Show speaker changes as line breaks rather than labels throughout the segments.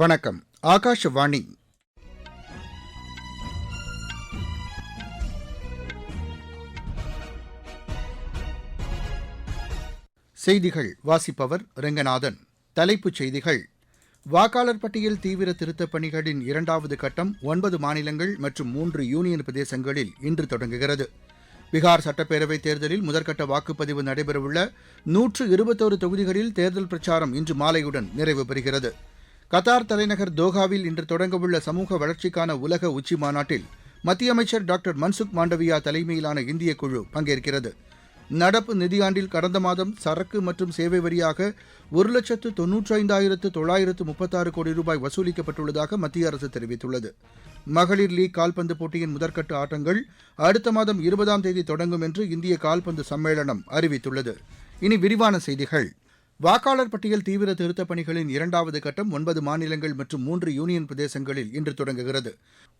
வணக்கம். ஆகாஷவாணி. செய்திகள் வாசிப்பவர் ரெங்கநாதன். தலைப்புச் செய்திகள். வாக்காளர் பட்டியல் தீவிர திருத்தப் பணிகளின் இரண்டாவது கட்டம் ஒன்பது மாநிலங்கள் மற்றும் மூன்று யூனியன் பிரதேசங்களில் இன்று தொடங்குகிறது. பீகார் சட்டப்பேரவைத் தேர்தலில் முதற்கட்ட வாக்குப்பதிவு நடைபெறவுள்ள நூற்று இருபத்தோரு தொகுதிகளில் தேர்தல் பிரச்சாரம் இன்று மாலையுடன் நிறைவு பெறுகிறது. கத்தார் தலைநகர் தோஹாவில் இன்று தொடங்கவுள்ள சமூக வளர்ச்சிக்கான உலக உச்சி மாநாட்டில் மத்திய அமைச்சர் டாக்டர் மன்சுக் மாண்டவியா தலைமையிலான இந்திய குழு பங்கேற்கிறது. நடப்பு நிதியாண்டில் கடந்த மாதம் சரக்கு மற்றும் சேவை வரியாக ஒரு லட்சத்து தொன்னூற்றி ஐந்தாயிரத்து தொள்ளாயிரத்து முப்பத்தாறு கோடி ரூபாய் வசூலிக்கப்பட்டுள்ளதாக மத்திய அரசு தெரிவித்துள்ளது. மகளிர் லீக் கால்பந்து போட்டியின் முதற்கட்ட ஆட்டங்கள் அடுத்த மாதம் இருபதாம் தேதி தொடங்கும் என்று இந்திய கால்பந்து சம்மேளனம் அறிவித்துள்ளது. இனி விரிவான செய்திகள். வாக்காளர் பட்டியல் தீவிர திருத்தப் பணிகளின் இரண்டாவது கட்டம் ஒன்பது மாநிலங்கள் மற்றும் மூன்று யூனியன் பிரதேசங்களில் இன்று தொடங்குகிறது.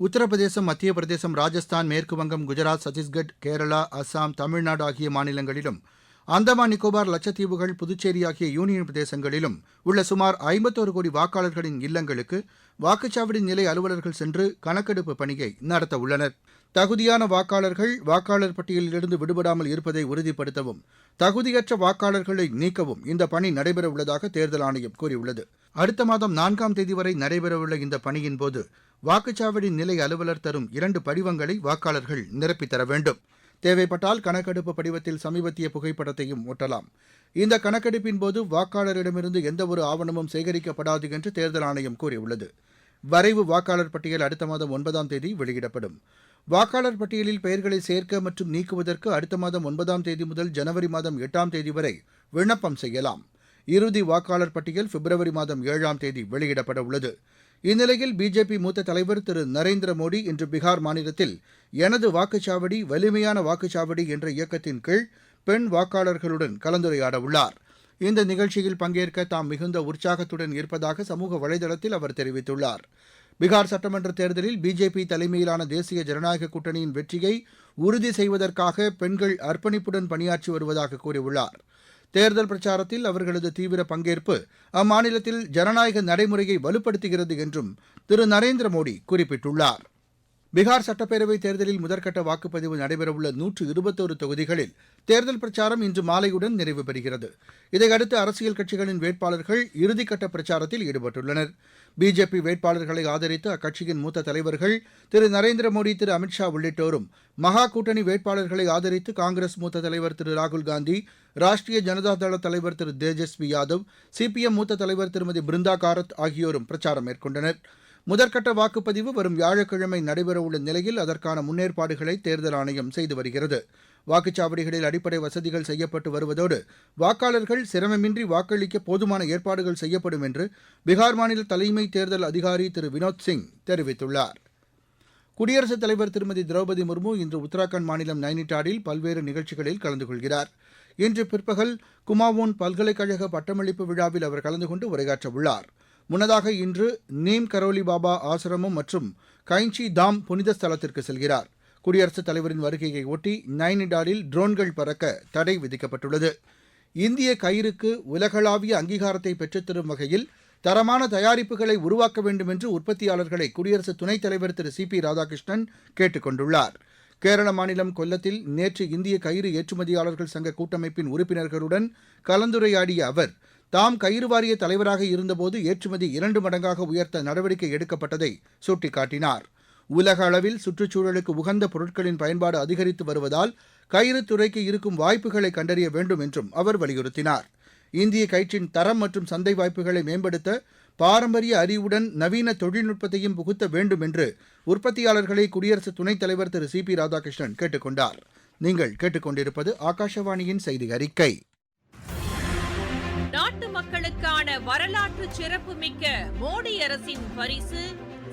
உத்தரப்பிரதேசம் மத்திய பிரதேசம் ராஜஸ்தான் மேற்குவங்கம் குஜராத் சத்தீஸ்கட் கேரளா அஸ்ஸாம் தமிழ்நாடு ஆகிய மாநிலங்களிலும் அந்தமான் நிக்கோபார் லட்சத்தீவுகள் புதுச்சேரி ஆகிய யூனியன் பிரதேசங்களிலும் உள்ள சுமார் ஐம்பத்தோரு கோடி வாக்காளர்களின் இல்லங்களுக்கு வாக்குச்சாவடி நிலை அலுவலர்கள் சென்று கணக்கெடுப்பு பணியை நடத்த உள்ளனர். தகுதியான வாக்காளர்கள் வாக்காளர் பட்டியலிலிருந்து விடுபடாமல் இருப்பதை உறுதிப்படுத்தவும் தகுதியற்ற வாக்காளர்களை நீக்கவும் இந்த பணி நடைபெறவுள்ளதாக தேர்தல் ஆணையம் கூறியுள்ளது. அடுத்த மாதம் நான்காம் தேதி வரை நடைபெறவுள்ள இந்த பணியின் போது வாக்குச்சாவடி நிலை அலுவலர் தரும் இரண்டு படிவங்களை வாக்காளர்கள் நிரப்பித் தர வேண்டும். தேவைப்பட்டால் கணக்கெடுப்பு படிவத்தில் சமீபத்திய புகைப்படத்தையும் ஒட்டலாம். இந்த கணக்கெடுப்பின் போது வாக்காளரிடமிருந்து எந்தவொரு ஆவணமும் சேகரிக்கப்படாது என்று தேர்தல் ஆணையம் கூறியுள்ளது. வரைவு வாக்காளர் பட்டியல் அடுத்த மாதம் ஒன்பதாம் தேதி வெளியிடப்படும். வாக்காளர் பட்டியலில் பெயர்களை சேர்க்க மற்றும் நீக்குவதற்கு அடுத்த மாதம் ஒன்பதாம் தேதி முதல் ஜனவரி மாதம் எட்டாம் தேதி வரை விண்ணப்பம் செய்யலாம். இறுதி வாக்காளர் பட்டியல் பிப்ரவரி மாதம் ஏழாம் தேதி வெளியிடப்பட உள்ளது. இந்நிலையில் பிஜேபி மூத்த தலைவர் திரு நரேந்திர மோடி இன்று பீகார் மாநிலத்தில் எனது வாக்குச்சாவடி வலிமையான வாக்குச்சாவடி என்ற இயக்கத்தின் கீழ் பெண் வாக்காளர்களுடன் கலந்துரையாட உள்ளார் இந்த நிகழ்ச்சியில் பங்கேற்க தாம் மிகுந்த உற்சாகத்துடன் இருப்பதாக சமூக வலைதளத்தில் அவர் தெரிவித்துள்ளார். பீகார் சட்டமன்ற தேர்தலில் பிஜேபி தலைமையிலான தேசிய ஜனநாயக கூட்டணியின் வெற்றியை உறுதி செய்வதற்காக பெண்கள் அர்ப்பணிப்புடன் பணியாற்றி வருவதாக கூறியுள்ளார். தேர்தல் பிரச்சாரத்தில் அவர்களது தீவிர பங்கேற்பு அம்மாநிலத்தில் ஜனநாயக நடைமுறையை வலுப்படுத்துகிறது என்றும் திரு நரேந்திர மோடி குறிப்பிட்டுள்ளார். பீகார் சட்டப்பேரவைத் தேர்தலில் முதற்கட்ட வாக்குப்பதிவு நடைபெறவுள்ள நூற்று இருபத்தோரு தொகுதிகளில் தேர்தல் பிரச்சாரம் இன்று மாலையுடன் நிறைவு பெறுகிறது. இதையடுத்து அரசியல் கட்சிகளின் வேட்பாளர்கள் இறுதிக்கட்ட பிரச்சாரத்தில் ஈடுபட்டுள்ளனர். பிஜேபி வேட்பாளர்களை ஆதரித்து அக்கட்சியின் மூத்த தலைவர்கள் திரு நரேந்திர மோடி திரு அமித்ஷா உள்ளிட்டோரும் மகா கூட்டணி வேட்பாளர்களை ஆதரித்து காங்கிரஸ் மூத்த தலைவர் திரு ராகுல் காந்தி ராஷ்டிரிய ஜனதா தள தலைவர் திரு தேஜஸ்வி யாதவ் சிபிஎம் மூத்த தலைவர் திருமதி பிருந்தா காரத் ஆகியோரும் பிரச்சாரம் மேற்கொண்டனர். முதற்கட்ட வாக்குப்பதிவு வரும் வியாழக்கிழமை நடைபெறவுள்ள நிலையில் அதற்கான முன்னேற்பாடுகளை தேர்தல் ஆணையம் செய்து வருகிறது. வாக்குச்சாவடிகளில் அடிப்படை வசதிகள் செய்யப்பட்டு வருவதோடு வாக்காளர்கள் சிரமமின்றி வாக்களிக்க போதுமான ஏற்பாடுகள் செய்யப்படும் என்று பீகார் மாநில தலைமை தேர்தல் அதிகாரி திரு வினோத் சிங் தெரிவித்துள்ளார். குடியரசுத் தலைவர் திருமதி திரௌபதி முர்மு இன்று உத்தராகண்ட் மாநிலம் நைனிடாலில் பல்வேறு நிகழ்ச்சிகளில் கலந்து கொள்கிறார். இன்று பிற்பகல் குமாவோன் பல்கலைக்கழக பட்டமளிப்பு விழாவில் அவர் கலந்து கொண்டு உரையாற்ற உள்ளார் முன்னதாக இன்று நீம் கரோலி பாபா ஆசிரமம் மற்றும் கைஞ்சி தாம் புனித ஸ்தலத்திற்கு செல்கிறார். குடியரசுத் தலைவரின் வருகையை ஒட்டி நைனிடாலில் ட்ரோன்கள் பறக்க தடை விதிக்கப்பட்டுள்ளது. இந்திய கயிறுக்கு உலகளாவிய அங்கீகாரத்தை பெற்றுத்தரும் வகையில் தரமான தயாரிப்புகளை உருவாக்க வேண்டும் என்று உற்பத்தியாளர்களை குடியரசு துணைத் தலைவர் திரு சி பி ராதாகிருஷ்ணன் கேட்டுக் கொண்டுள்ளார். கேரள மாநிலம் கொல்லத்தில் நேற்று இந்திய கயிறு ஏற்றுமதியாளர்கள் சங்க கூட்டமைப்பின் உறுப்பினர்களுடன் கலந்துரையாடிய அவர் தாம் கயிறு வாரிய தலைவராக இருந்தபோது ஏற்றுமதி இரண்டு மடங்காக உயர்த்த நடவடிக்கை எடுக்கப்பட்டதை சுட்டிக்காட்டினாா் உலக அளவில் சுற்றுச்சூழலுக்கு உகந்த பொருட்களின் பயன்பாடு அதிகரித்து வருவதால் கயிறு துறைக்கு இருக்கும் வாய்ப்புகளை கண்டறிய வேண்டும் என்றும் அவர் வலியுறுத்தினார். இந்திய கயிற்றின் தரம் மற்றும் சந்தை வாய்ப்புகளை மேம்படுத்த பாரம்பரிய அறிவுடன் நவீன தொழில்நுட்பத்தையும் புகுத்த வேண்டும் என்று உற்பத்தியாளர்களை குடியரசு துணைத் தலைவர் திரு சி பி ராதாகிருஷ்ணன் கேட்டுக் கொண்டார். நீங்கள் கேட்டுக்கொண்டிருப்பது ஆகாஷவாணியின் செய்தி அறிக்கை.
நாட்டு மக்களுக்கான வரலாற்று சிறப்புமிக்க மோடி அரசின் பரிசு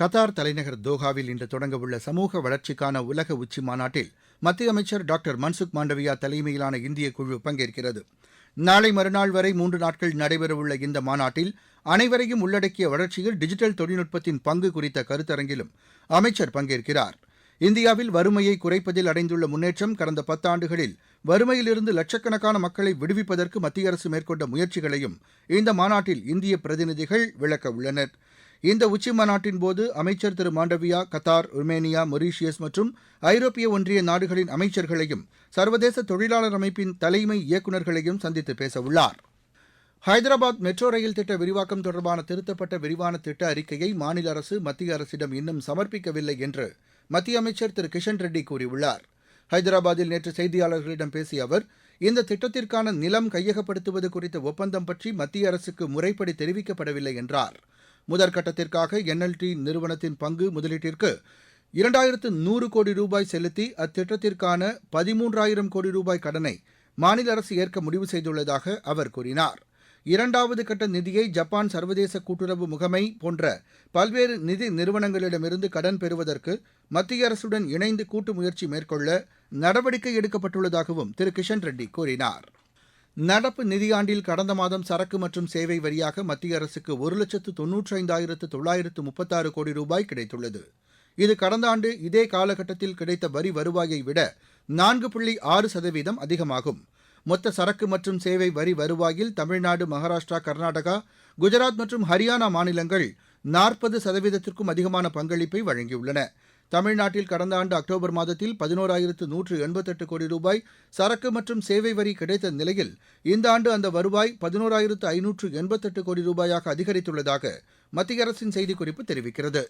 கத்தார் தலைநகர் தோஹாவில் இன்று தொடங்கவுள்ள சமூக வளர்ச்சிக்கான உலக உச்சி மாநாட்டில் மத்திய அமைச்சர் டாக்டர் மன்சுக் மாண்டவியா தலைமையிலான இந்திய குழு பங்கேற்கிறது. நாளை மறுநாள் வரை மூன்று நாட்கள் நடைபெறவுள்ள இந்த மாநாட்டில் அனைவரையும் உள்ளடக்கிய வளர்ச்சியில் டிஜிட்டல் தொழில்நுட்பத்தின் பங்கு குறித்த கருத்தரங்கிலும் அமைச்சர் பங்கேற்கிறார். இந்தியாவில் வறுமையை குறைப்பதில் அடைந்துள்ள முன்னேற்றம் கடந்த பத்தாண்டுகளில் வறுமையிலிருந்து லட்சக்கணக்கான மக்களை விடுவிப்பதற்கு மத்திய அரசு மேற்கொண்ட முயற்சிகளையும் இந்த மாநாட்டில் இந்திய பிரதிநிதிகள் விளக்க உள்ளனர். இந்த உச்சி மாநாட்டின் போது அமைச்சர் திரு மாண்டவியா கத்தார் ருமேனியா மொரீஷியஸ் மற்றும் ஐரோப்பிய ஒன்றிய நாடுகளின் அமைச்சர்களையும் சர்வதேச தொழிலாளர் அமைப்பின் தலைமை இயக்குநர்களையும் சந்தித்து பேசவுள்ளார். ஹைதராபாத் மெட்ரோ ரயில் திட்ட விரிவாக்கம் தொடர்பான திருத்தப்பட்ட விரிவான திட்ட அறிக்கையை மாநில அரசு மத்திய அரசிடம் இன்னும் சமர்ப்பிக்கவில்லை என்று மத்திய அமைச்சர் திரு கிஷன் ரெட்டி கூறியுள்ளார். ஹைதராபாத்தில் நேற்று செய்தியாளர்களிடம் பேசிய அவர் இந்த திட்டத்திற்கான நிலம் கையகப்படுத்துவது குறித்த ஒப்பந்தம் பற்றி மத்திய அரசுக்கு முறைப்படி தெரிவிக்கப்படவில்லை என்றார். முதற்கட்டத்திற்காக என்எல்டி நிறுவனத்தின் பங்கு முதலீட்டிற்கு இரண்டாயிரத்து நூறு கோடி ரூபாய் செலுத்தி அத்திட்டத்திற்கான பதிமூன்றாயிரம் கோடி ரூபாய் கடனை மாநில அரசு ஏற்க முடிவு செய்துள்ளதாக அவர் கூறினார். இரண்டாவது கட்ட நிதியை ஜப்பான் சர்வதேச கூட்டுறவு முகமை போன்ற பல்வேறு நிதி நிறுவனங்களிடமிருந்து கடன் பெறுவதற்கு மத்திய அரசுடன் இணைந்து கூட்டு முயற்சி மேற்கொள்ள நடவடிக்கை எடுக்கப்பட்டுள்ளதாகவும் திரு கிஷன் ரெட்டி கூறினார். நடப்பு நிதியாண்டில் கடந்த மாதம் சரக்கு மற்றும் சேவை வரியாக மத்திய அரசுக்கு ஒரு லட்சத்து தொன்னூற்றி ஐந்தாயிரத்து தொள்ளாயிரத்து முப்பத்தாறு கோடி ரூபாய் கிடைத்துள்ளது. இது கடந்த ஆண்டு இதே காலகட்டத்தில் கிடைத்த வரி வருவாயை விட நான்கு புள்ளி ஆறு சதவீதம் அதிகமாகும். மொத்த சரக்கு மற்றும் சேவை வரி வருவாயில் தமிழ்நாடு மகாராஷ்டிரா கர்நாடகா குஜராத் மற்றும் ஹரியானா மாநிலங்கள் நாற்பது சதவீதத்திற்கும் அதிகமான பங்களிப்பை வழங்கியுள்ளன. தமிழ்நாட்டில் கடந்த ஆண்டு அக்டோபர் மாதத்தில் பதினோராயிரத்து நூற்று எண்பத்தெட்டு கோடி ரூபாய் சரக்கு மற்றும் சேவை வரி கிடைத்த நிலையில் இந்த ஆண்டு அந்த வருவாய் பதினோராயிரத்து ஐநூற்று எண்பத்தெட்டு கோடி ரூபாயாக அதிகரித்துள்ளதாக மத்திய அரசின் செய்திக்குறிப்பு தெரிவிக்கிறது.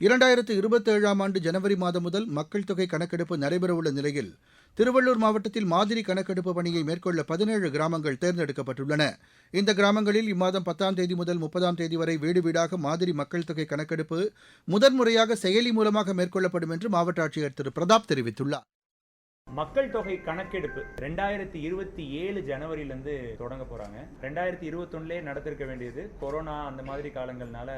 இரண்டாயிரத்து இருபத்தேழாம் ஆண்டு ஜனவரி மாதம் முதல் மக்கள் தொகை கணக்கெடுப்பு நடைபெறவுள்ள நிலையில் திருவள்ளூர் மாவட்டத்தில் மாதிரி கணக்கெடுப்பு பணியை மேற்கொள்ள பதினேழு கிராமங்கள் தேர்ந்தெடுக்கப்பட்டுள்ளன. இந்த கிராமங்களில் இம்மாதம் பத்தாம் தேதி முதல் முப்பதாம் தேதி வரை வீடு வீடாக மாதிரி மக்கள் தொகை கணக்கெடுப்பு முதன்முறையாக செயலி மூலமாக மேற்கொள்ளப்படும் என்று மாவட்ட ஆட்சியர் திரு. பிரதாப் தெரிவித்துள்ளார்.
மக்கள் தொகை கணக்கெடுப்பு ரெண்டாயிரத்தி இருபத்தி ஏழு ஜனவரியிலேருந்து தொடங்க போகிறாங்க ரெண்டாயிரத்தி இருபத்தொன்னுலே நடத்திருக்க வேண்டியது கொரோனா அந்த மாதிரி காலங்கள்னால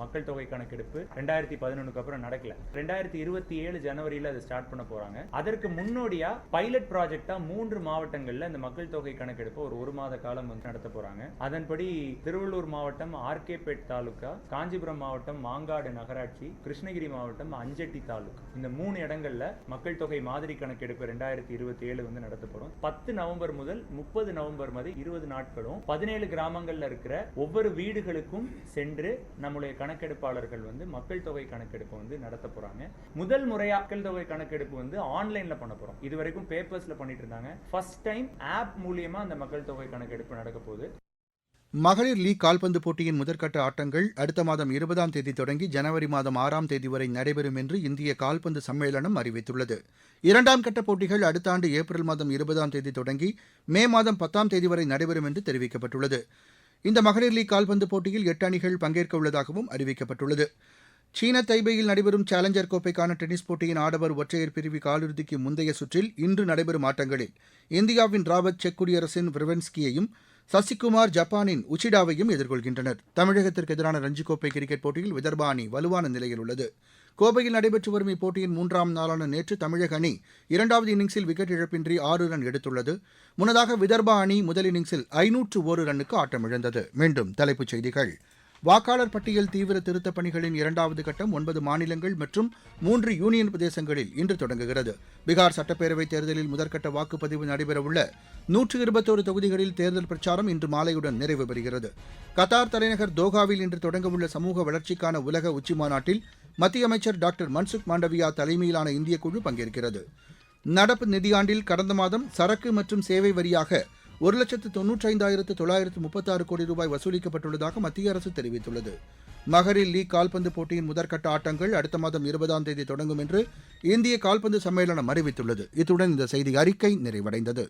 மக்கள் தொகை கணக்கெடுப்பு ரெண்டாயிரத்தி பதினொன்றுக்கு அப்புறம் நடக்கல. ரெண்டாயிரத்தி இருபத்தி ஏழு ஜனவரியில் அதை ஸ்டார்ட் பண்ண போகிறாங்க அதற்கு முன்னோடியாக பைலட் ப்ராஜெக்டாக மூன்று மாவட்டங்களில் இந்த மக்கள் தொகை கணக்கெடுப்பு ஒரு ஒரு மாத காலம் வந்து நடத்த போகிறாங்க அதன்படி திருவள்ளூர் மாவட்டம் ஆர்கேபேட் தாலுக்கா காஞ்சிபுரம் மாவட்டம் மாங்காடு நகராட்சி கிருஷ்ணகிரி மாவட்டம் அஞ்சட்டி தாலுக்கா இந்த மூணு இடங்கள்ல மக்கள் தொகை மாதிரி கணக்கெடுப்பு ரெண்டாயிரத்தி இருபத்தி ஏழு வந்து நடத்த பத்து நவம்பர் முதல் முப்பது நவம்பர் வரை இருபது நாட்களும் பதினேழு கிராமங்கள்ல இருக்கிற ஒவ்வொரு வீடுகளுக்கும் சென்று நம்முடைய கணக்கெடுப்பாளர்கள் வந்து மக்கள் தொகை கணக்கெடுப்பு வந்து நடத்த போறாங்க. முதல் முறையா மக்கள் தொகை கணக்கெடுப்பு வந்து ஆன்லைன்ல பண்ண போறோம். இது வரைக்கும் பேப்பர்ஸ்ல பண்ணிட்டு இருந்தாங்க. ஃபர்ஸ்ட் டைம் ஆப் மூலியமா அந்த மக்கள் தொகை கணக்கெடுப்பு நடக்க போகுது.
மகளிர் லீக் கால்பந்து போட்டியின் முதற்கட்ட ஆட்டங்கள் அடுத்த மாதம் இருபதாம் தேதி தொடங்கி ஜனவரி மாதம் ஆறாம் தேதி வரை நடைபெறும் என்று இந்திய கால்பந்து சம்மேளனம் அறிவித்துள்ளது. இரண்டாம் கட்ட போட்டிகள் அடுத்த ஆண்டு ஏப்ரல் மாதம் இருபதாம் தேதி தொடங்கி மே மாதம் பத்தாம் தேதி வரை நடைபெறும் என்று தெரிவிக்கப்பட்டுள்ளது. இந்த மகளிர் லீக் கால்பந்து போட்டியில் எட்டு அணிகள் பங்கேற்க உள்ளதாகவும் அறிவிக்கப்பட்டுள்ளது. சீன தைபேயில் நடைபெறும் சேலஞ்சர் கோப்பைக்கான டென்னிஸ் போட்டியின் ஆடவர் ஒற்றையர் பிரிவு காலிறுதிக்கு முந்தைய சுற்றில் இன்று நடைபெறும் ஆட்டங்களில் இந்தியாவின் ராவத் செக் குடியரசின் விரவன்ஸ்கியையும் சசிகுமார் ஜப்பானின் உச்சிடாவையும் எதிர்கொள்கின்றனர். தமிழகத்திற்கு எதிரான ரஞ்சி கோப்பை கிரிக்கெட் போட்டியில் விதர்பா அணி வலுவான நிலையில் உள்ளது. கோவையில் நடைபெற்று வரும் இப்போட்டியின் மூன்றாம் நாளான நேற்று தமிழக அணி இரண்டாவது இன்னிங்ஸில் விக்கெட் இழப்பின்றி ஆறு ரன் எடுத்துள்ளது. முன்னதாக விதர்பா அணி முதல் இன்னிங்ஸில் ஐநூற்று ஒரு ரன்னுக்கு ஆட்டமிழந்தது. மீண்டும் தலைப்புச் செய்திகள். வாக்காளர் பட்டியல் தீவிர திருத்தப் பணிகளின் இரண்டாவது கட்டம் ஒன்பது மாநிலங்கள் மற்றும் மூன்று யூனியன் பிரதேசங்களில் இன்று தொடங்குகிறது. பீகார் சட்டப்பேரவைத் தேர்தலில் முதற்கட்ட வாக்குப்பதிவு நடைபெறவுள்ள நூற்று இருபத்தோரு தொகுதிகளில் தேர்தல் பிரச்சாரம் இன்று மாலையுடன் நிறைவு பெறுகிறது. கத்தார் தலைநகர் தோஹாவில் இன்று தொடங்கவுள்ள சமூக வளர்ச்சிக்கான உலக உச்சிமாநாட்டில் மத்திய அமைச்சர் டாக்டர் மன்சுக் மாண்டவியா தலைமையிலான இந்திய குழு பங்கேற்கிறது. நடப்பு நிதியாண்டில் கடந்த மாதம் சரக்கு மற்றும் சேவை வரியாக ஒரு லட்சத்து தொன்னூற்றி ஐந்தாயிரத்து தொள்ளாயிரத்து முப்பத்தாறு கோடி ரூபாய் வசூலிக்கப்பட்டுள்ளதாக மத்திய அரசு தெரிவித்துள்ளது. மகரில் லீக் கால்பந்து போட்டியின் முதற்கட்ட ஆட்டங்கள் அடுத்த மாதம் இருபதாம் தேதி தொடங்கும் என்று இந்திய கால்பந்து சம்மேளனம் அறிவித்துள்ளது. இத்துடன் இந்த செய்தி அறிக்கை நிறைவடைந்தது.